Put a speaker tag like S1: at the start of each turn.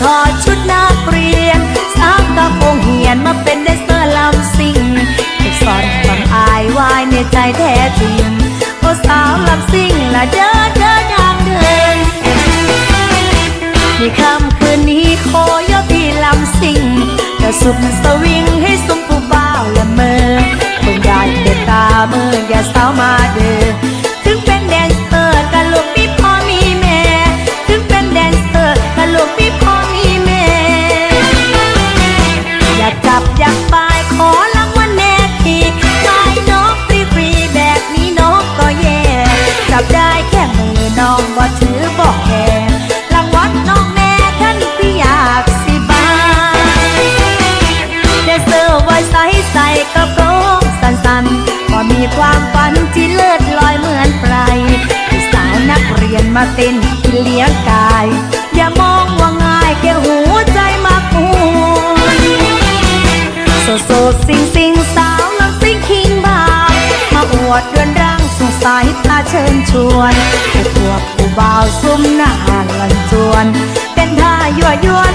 S1: ถอดชุดนักเรียนสาวกระโงเหียนมาเป็นเดนเซอร์ลำซิงเก็บซ่อนความอายไว้ในใจแท้จริง โอสาวลำซิงละเดินเดินทางเดินในค่ำคืนนี้โคโยตีลำซิงกระสุนสว มีความฝันที่เลิศลอยเหมือนไพรสาวนักเรียนมาเต้นที่เลี้ยงกาย อย่ามองว่าง่ายแค่หัวใจมาคุยโซโซสิงสิงสาวลำสิงคิงบาวมาอวดเรือนร่างสงสายตาเชิญชวนให้พวกผู้บ่าวซุ่มหน้าลันจวน เป็นท่ายั่วยวน